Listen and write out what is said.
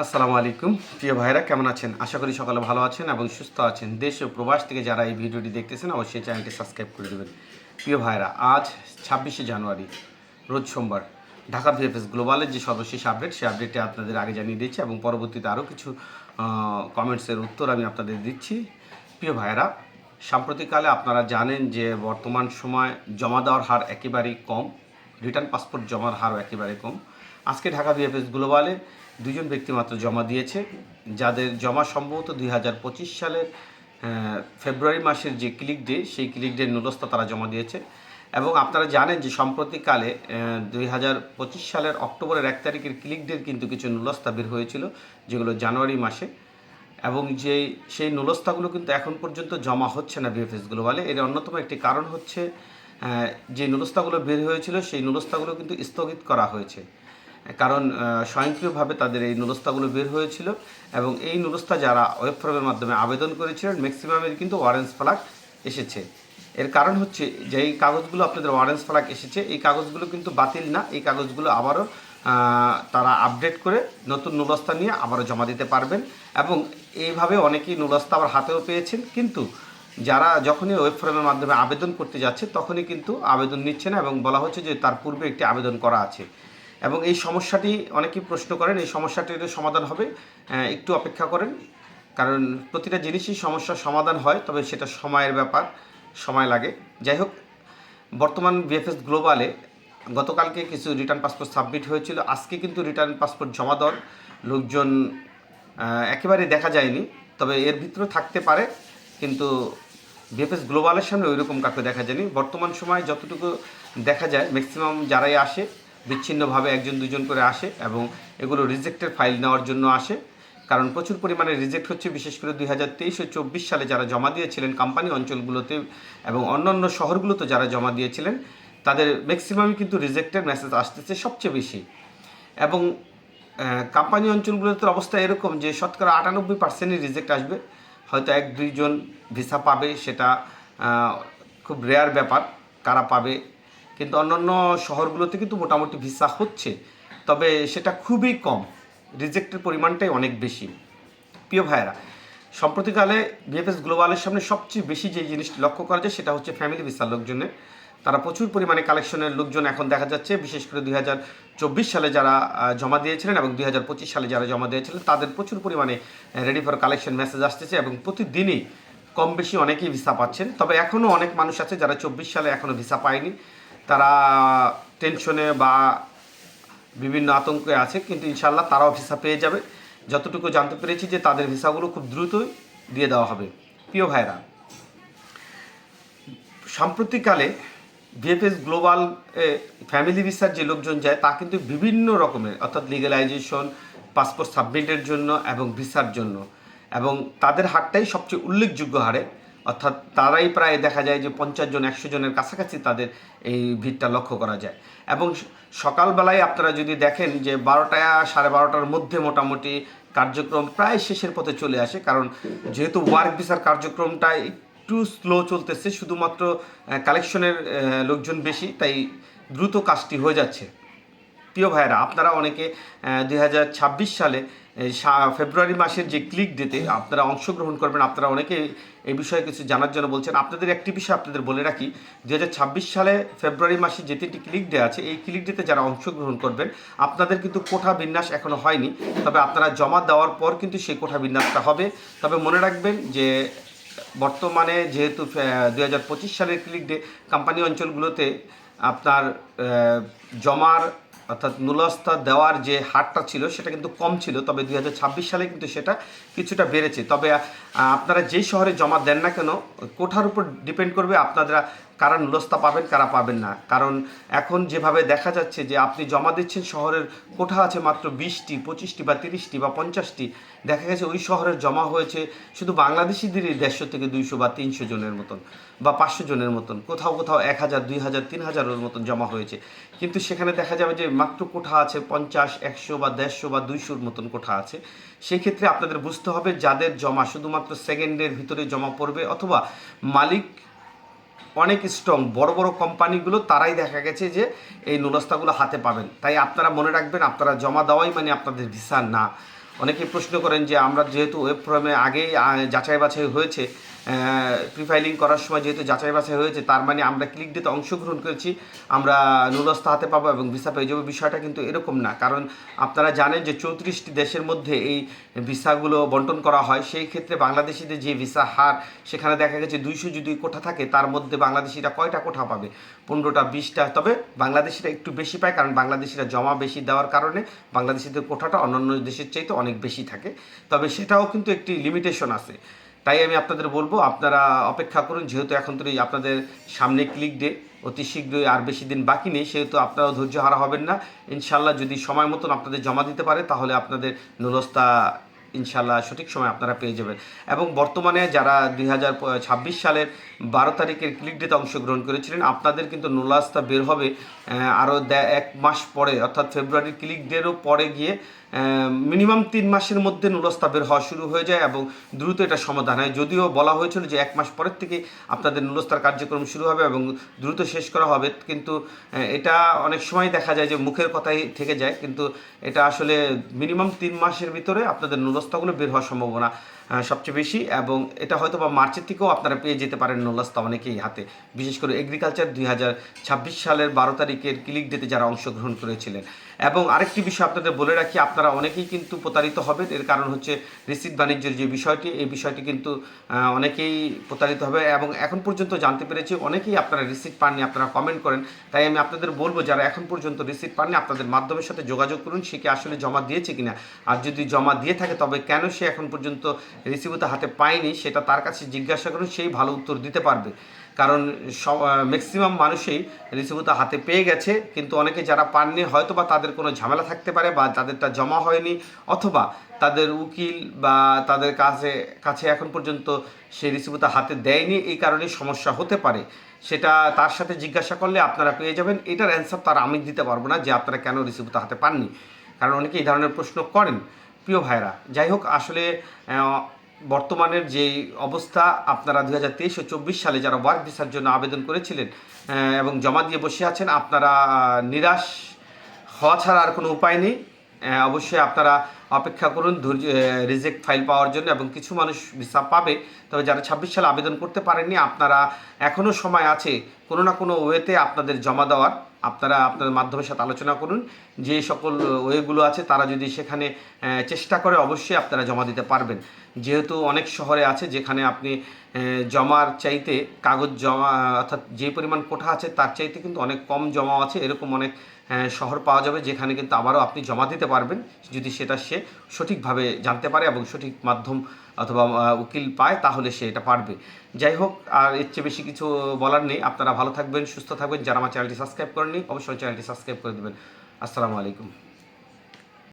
আসসালামু আলাইকুম। প্রিয় ভাইরা কেমন আছেন? আশা করি সকালে ভালো আছেন এবং সুস্থ আছেন। দেশ ও প্রবাস থেকে যারা এই ভিডিওটি দেখতেছেন, অবশ্যই চ্যানেলটি সাবস্ক্রাইব করে দেবেন। প্রিয় ভাইরা আজ ছাব্বিশে জানুয়ারি, রোজ সোমবার, ঢাকা ভিএফএস গ্লোবালের যে সর্বশেষ আপডেট, সেই আপডেটটি আপনাদের আগে জানিয়ে দিচ্ছি এবং পরবর্তীতে আরও কিছু কমেন্টসের উত্তর আমি আপনাদের দিচ্ছি। প্রিয় ভাইরা সাম্প্রতিককালে আপনারা জানেন যে বর্তমান সময় জমা দেওয়ার হার একেবারেই কম, রিটার্ন পাসপোর্ট জমার হারও একেবারে কম। আজকে ঢাকা বিএফএস গ্লোবালে দুজন ব্যক্তি মাত্র জমা দিয়েছে, যাদের জমা সম্ভবত দুই হাজার পঁচিশ সালের ফেব্রুয়ারি মাসের যে ক্লিক ডে সেই ক্লিক ডের নুলস্থা তারা জমা দিয়েছে। এবং আপনারা জানেন যে সম্প্রতিকালে দুই হাজার পঁচিশ সালের অক্টোবরের এক তারিখের ক্লিক ডের কিন্তু কিছু নুলস্থা বের হয়েছিল, যেগুলো জানুয়ারি মাসে। এবং যে, সেই নুলস্তাগুলো কিন্তু এখন পর্যন্ত জমা হচ্ছে না বিএফএস গ্লোবালে এর অন্যতম একটি কারণ হচ্ছে যে নুলস্তাগুলো বের হয়েছিল, সেই নুলস্তাগুলো কিন্তু স্থগিত করা হয়েছে। কারণ স্বয়ংক্রিয়ভাবে তাদের এই নুলস্তাগুলো বের হয়েছিল এবং এই নুলস্তা যারা ওয়েব ফর্মের মাধ্যমে আবেদন করেছিলেন ম্যাক্সিমামের কিন্তু ওয়ারেন্স ফ্লাগ এসেছে। এর কারণ হচ্ছে যে এই কাগজগুলো আপনাদের ওয়ারেন্স ফ্লাগ এসেছে, এই কাগজগুলো কিন্তু বাতিল না, এই কাগজগুলো আবারও তারা আপডেট করে নতুন নুলস্তা নিয়ে আবারও জমা দিতে পারবেন এবং এইভাবে অনেকেই নুলস্তা আবার হাতেও পেয়েছেন, কিন্তু যারা যখনই ওয়েব ফর্মের মাধ্যমে আবেদন করতে যাচ্ছে, তখনই কিন্তু আবেদন নিচ্ছে না এবং বলা হচ্ছে যে তার পূর্বে একটি আবেদন করা আছে। এবং এই সমস্যাটি অনেকেই প্রশ্ন করেন, এই সমস্যাটির সমাধান হবে। একটু অপেক্ষা করেন, কারণ প্রতিটা জিনিসই সমস্যার সমাধান হয়, তবে সেটা সময়ের ব্যাপার, সময় লাগে। যাই হোক, বর্তমান বিএফএস গ্লোবালে গতকালকে কিছু রিটার্ন পাসপোর্ট সাবমিট হয়েছিল। আজকে কিন্তু রিটার্ন পাসপোর্ট জমা দেওয়ার লোকজন একেবারে দেখা যায়নি, তবে এর ভিতরে থাকতে পারে, কিন্তু বিএফএস গ্লোবালের সামনে ওই রকম কাউকে দেখা যায়নি। বর্তমান সময় যতটুকু দেখা যায় ম্যাক্সিমাম যারাই আসে বিচ্ছিন্নভাবে একজন, দুজন করে আসে এবং এগুলো রিজেক্টের ফাইল নেওয়ার জন্য আসে। কারণ প্রচুর পরিমাণে রিজেক্ট হচ্ছে, বিশেষ করে দুই হাজার তেইশ ও চব্বিশ সালে যারা জমা দিয়েছিলেন কোম্পানি অঞ্চলগুলোতে এবং অন্যান্য শহরগুলোতে যারা জমা দিয়েছিলেন, তাদের ম্যাক্সিমামই কিন্তু রিজেক্টের মেসেজ আসতেছে সবচেয়ে বেশি। এবং কোম্পানি অঞ্চলগুলোতে অবস্থা এরকম যে শতকরা আটানব্বই পার্সেন্টই রিজেক্ট আসবে। হয়তো এক, দুইজন ভিসা পাবে, সেটা খুব রেয়ার ব্যাপার, কারা পাবে কিন্তু অন্যান্য শহরগুলোতে কিন্তু মোটামুটি ভিসা হচ্ছে। তবে সেটা খুবই কম। রিজেক্টের পরিমাণটাই অনেক বেশি। প্রিয় ভাইয়েরা সম্প্রতিকালে বিএফএস গ্লোবালের সামনে সবচেয়ে বেশি যে জিনিসটি লক্ষ্য করা যায় সেটা হচ্ছে ফ্যামিলি ভিসার লোকজনের। তারা প্রচুর পরিমাণে কালেকশনের লোকজন এখন দেখা যাচ্ছে। বিশেষ করে দুই হাজার চব্বিশ সালে যারা জমা দিয়েছিলেন এবং দুই হাজার পঁচিশ সালে যারা জমা দিয়েছিলেন, তাদের প্রচুর পরিমাণে রেডি ফর কালেকশন মেসেজ আসতেছে এবং প্রতিদিনই কম বেশি অনেকেই ভিসা পাচ্ছেন। তবে এখনও অনেক মানুষ আছে যারা চব্বিশ সালে এখনও ভিসা পায়নি। টেনশনে বা বিভিন্ন আতঙ্কে আছে, কিন্তু ইনশাল্লাহ তারাও ভিসা পেয়ে যাবে। যতটুকু জানতে পেরেছি যে তাদের ভিসাগুলো খুব দ্রুতই দিয়ে দেওয়া হবে। প্রিয় ভাইরা, সাম্প্রতিককালে ভিএফএস গ্লোবাল ফ্যামিলি ভিসার যে লোকজন যায়, তা কিন্তু বিভিন্ন রকমের, অর্থাৎ লিগালাইজেশন, পাসপোর্ট সাবমিটের জন্য এবং ভিসার জন্য। এবং তাদের হারটাই সবচেয়ে উল্লেখযোগ্য হারে অর্থাৎ তারাই প্রায় দেখা যায় যে পঞ্চাশ জন, একশো জনের কাছাকাছি তাদের এই ভিড়টা লক্ষ্য করা যায়। এবং সকালবেলায় আপনারা যদি দেখেন যে বারোটা, সাড়ে বারোটার মধ্যে মোটামুটি কার্যক্রম প্রায় শেষের পথে চলে আসে, কারণ যেহেতু ওয়ার্ক ভিসার কার্যক্রমটা একটু স্লো চলতেছে, শুধুমাত্র কালেকশনের লোকজন বেশি, তাই দ্রুত কাজটি হয়ে যাচ্ছে। প্রিয় ভাইয়েরা, আপনারা অনেকে দু হাজার ছাব্বিশ সালে ফেব্রুয়ারি মাসের যে ক্লিক ডেতে আপনারা অংশগ্রহণ করবেন, আপনারা অনেকে এই বিষয়ে কিছু জানার জন্য বলছেন। আপনাদের একটি বিষয় আপনাদের বলে রাখি, দুই হাজার ছাব্বিশ সালে ফেব্রুয়ারি মাসে যে তিনটি ক্লিক ডে আছে, এই ক্লিক ডেতে যারা অংশগ্রহণ করবেন, আপনাদের কিন্তু কোঠা বিন্যাস এখনও হয়নি। তবে আপনারা জমা দেওয়ার পর কিন্তু সেই কোঠা বিন্যাসটা হবে। তবে মনে রাখবেন যে বর্তমানে যেহেতু দু হাজার পঁচিশ সালের ক্লিক ডে কোম্পানি অঞ্চলগুলোতে আপনার জমার অর্থাৎ নুলস্থা দেওয়ার যে হারটা ছিল সেটা কিন্তু কম ছিল, তবে দুই হাজার ছাব্বিশ সালে কিন্তু সেটা কিছুটা বেড়েছে। তবে আপনারা যেই শহরে জমা দেন না কেন, কোঠার উপর ডিপেন্ড করবে আপনারা কারা নুলস্থা পাবেন, কারা পাবেন না। কারণ এখন যেভাবে দেখা যাচ্ছে যে আপনি জমা দিচ্ছেন, শহরের কোঠা আছে মাত্র বিশটি, পঁচিশটি বা তিরিশটি বা পঞ্চাশটি, দেখা গেছে ওই শহরের জমা হয়েছে শুধু বাংলাদেশিদেরই দেড়শো থেকে দুইশো বা তিনশো জনের মতন বা পাঁচশো জনের মতন। কোথাও কোথাও এক হাজার, দুই হাজার, তিন হাজারের মতন জমা হয়েছে। কিন্তু সেখানে দেখা যাবে যে মাত্র কোঠা আছে পঞ্চাশ, একশো বা দেড়শো বা দুইশোর মতন কোঠা আছে। সেই ক্ষেত্রে আপনাদের বুঝতে হবে যাদের জমা শুধুমাত্র সেকেন্ডের ভিতরে জমা পড়বে অথবা মালিক অনেক স্ট্রং বড় বড় কোম্পানিগুলো তারাই দেখা গেছে যে এই নুলস্তাগুলো হাতে পাবেন। তাই আপনারা মনে রাখবেন আপনারা জমা দেওয়াই মানে আপনাদের ভিসা না। অনেকেই প্রশ্ন করেন যে আমরা যেহেতু ওয়েব ফর্মে আগেই যাচাই বাছাই হয়েছে প্রিফাইলিং করার সময় যেহেতু যাচাই বাছাই হয়েছে, তার মানে আমরা ক্লিক দিতে অংশগ্রহণ করেছি, আমরা নুরস্ত হাতে পাবো এবং ভিসা পেয়ে যাব। বিষয়টা কিন্তু এরকম না, কারণ আপনারা জানেন যে চৌত্রিশটি দেশের মধ্যে এই ভিসাগুলো বন্টন করা হয়। সেই ক্ষেত্রে বাংলাদেশিদের যে ভিসা হার, সেখানে দেখা গেছে দুইশো যদি কোঠা থাকে, তার মধ্যে বাংলাদেশিরা কয়টা কোঠা পাবে? পনেরোটা, বিশটা, তবে বাংলাদেশিরা একটু বেশি পায়, কারণ বাংলাদেশিরা জমা বেশি দেওয়ার কারণে বাংলাদেশিদের কোঠাটা অন্যান্য দেশের চাইতে অনেক বেশি থাকে। তবে সেটাও কিন্তু একটি লিমিটেশন আছে। তাই আমি আপনাদের বলব, আপনারা অপেক্ষা করুন, যেহেতু এখন তো আপনাদের সামনে ক্লিক ডে অতি শীঘ্রই আর বেশি দিন বাকি নেই, সেহেতু আপনারাও ধৈর্য হারা হবেন না। ইনশাল্লাহ যদি সময় মতন আপনাদের জমা দিতে পারে, তাহলে আপনাদের নুরস্তা ইনশাল্লাহ সঠিক সময় আপনারা পেয়ে যাবেন। এবং বর্তমানে যারা দুই হাজার ছাব্বিশ সালের বারো তারিখের ক্লিক ডেতে অংশগ্রহণ করেছিলেন, আপনাদের কিন্তু নুলাস্তা বের হবে আরও এক মাস পরে, অর্থাৎ ফেব্রুয়ারির ক্লিক ডেরও পরে গিয়ে মিনিমাম তিন মাসের মধ্যে নুরস্তা বের হওয়া শুরু হয়ে যায় এবং দ্রুত এটা সমাধান হয়। যদিও বলা হয়েছিল যে এক মাস পরের থেকে আপনাদের নুরস্তার কার্যক্রম শুরু হবে এবং দ্রুত শেষ করা হবে, কিন্তু এটা অনেক সময় দেখা যায় যে মুখের কথাই থেকে যায়, কিন্তু এটা আসলে মিনিমাম তিন মাসের ভিতরে আপনাদের নুরস্তাগুলো বের হওয়ার সম্ভাবনা সবচেয়ে বেশি এবং এটা হয়তো বা মার্চের থেকেও আপনারা পেয়ে যেতে পারেন নুলস্তা অনেকেই হাতে। বিশেষ করে এগ্রিকালচার দুই হাজার ছাব্বিশ সালের বারো তারিখের ক্লিক ডেতে যারা অংশগ্রহণ করেছিলেন। এবং আরেকটি বিষয় আপনাদের বলে রাখি, আপনারা অনেকেই কিন্তু প্রতারিত হবেন। এর কারণ হচ্ছে রিসিট বাণিজ্যের যে বিষয়টি, এই বিষয়টি কিন্তু অনেকেই প্রতারিত হবে এবং এখন পর্যন্ত জানতে পেরেছি, অনেকেই আপনারা রিসিট পাননি, আপনারা কমেন্ট করেন। তাই আমি আপনাদের বলব, যারা এখন পর্যন্ত রিসিট পাননি, আপনাদের মাধ্যমের সাথে যোগাযোগ করুন, সে কি আসলে জমা দিয়েছে কিনা? আর যদি জমা দিয়ে থাকে, তবে কেন সে এখন পর্যন্ত রিসিভটা হাতে পায়নি, সেটা তার কাছে জিজ্ঞাসা করুন, সেই ভালো উত্তর দিতে পারবে। কারণ সব ম্যাক্সিমাম মানুষই রিসিভটা হাতে পেয়ে গেছে, কিন্তু অনেকে যারা পাননি হয়তো বা তাদের কোনো ঝামেলা থাকতে পারে বা তাদেরটা জমা হয়নি, অথবা তাদের উকিল বা তাদের কাছে কাছে এখন পর্যন্ত সেই রিসিভটা হাতে দেয়নি, এই কারণে সমস্যা হতে পারে। সেটা তার সাথে জিজ্ঞাসা করলে আপনারা পেয়ে যাবেন, এটার অ্যান্সার তার আমি দিতে পারব না যে আপনারা কেন রিসিভটা হাতে পাননি। কারণ অনেকে এই ধরনের প্রশ্ন করেন। প্রিয় ভাইরা যাই হোক, আসলে বর্তমানের যে অবস্থা, আপনারা দু হাজার তেইশ ও চব্বিশ সালে যারা ওয়ার্ক ভিসার জন্য আবেদন করেছিলেন এবং জমা দিয়ে বসে আছেন, আপনারা নিরাশ হওয়া ছাড়া আর কোনো উপায় নেই। অবশ্যই আপনারা অপেক্ষা করুন, ধৈর্য রিজেক্ট ফাইল পাওয়ার জন্য, এবং কিছু মানুষ ভিসা পাবে। তবে যারা ছাব্বিশ সালে আবেদন করতে পারেননি, আপনারা এখনও সময় আছে কোনো না কোনো ওয়েতে আপনাদের জমা দেওয়ার। আপনারা আপনাদের মাধ্যমের সাথে আলোচনা করুন। যে সকল ওয়েগুলো আছে, তারা যদি সেখানে চেষ্টা করে অবশ্যই আপনারা জমা দিতে পারবেন। যেহেতু অনেক শহরে আছে যেখানে আপনি জমার চাইতে কাগজ জমা, অর্থাৎ যে পরিমাণ কোঠা আছে তার চাইতে কিন্তু অনেক কম জমা আছে। এরকম অনেক শহর পাওয়া যাবে, যেখানে কিন্তু আবারও আপনি জমা দিতে পারবেন। যদি সেটা সে সঠিকভাবে জানতে পারে এবং সঠিক মাধ্যম অথবা উকিল পায়, তাহলে সে এটা পারবে। যাই হোক, আর এর চেয়ে বেশি কিছু বলার নেই। আপনারা ভালো থাকবেন, সুস্থ থাকবেন। যারা আমার চ্যানেলটি সাবস্ক্রাইব করেননি, অবশ্যই চ্যানেলটি সাবস্ক্রাইব করে দেবেন। আসসালামু আলাইকুম।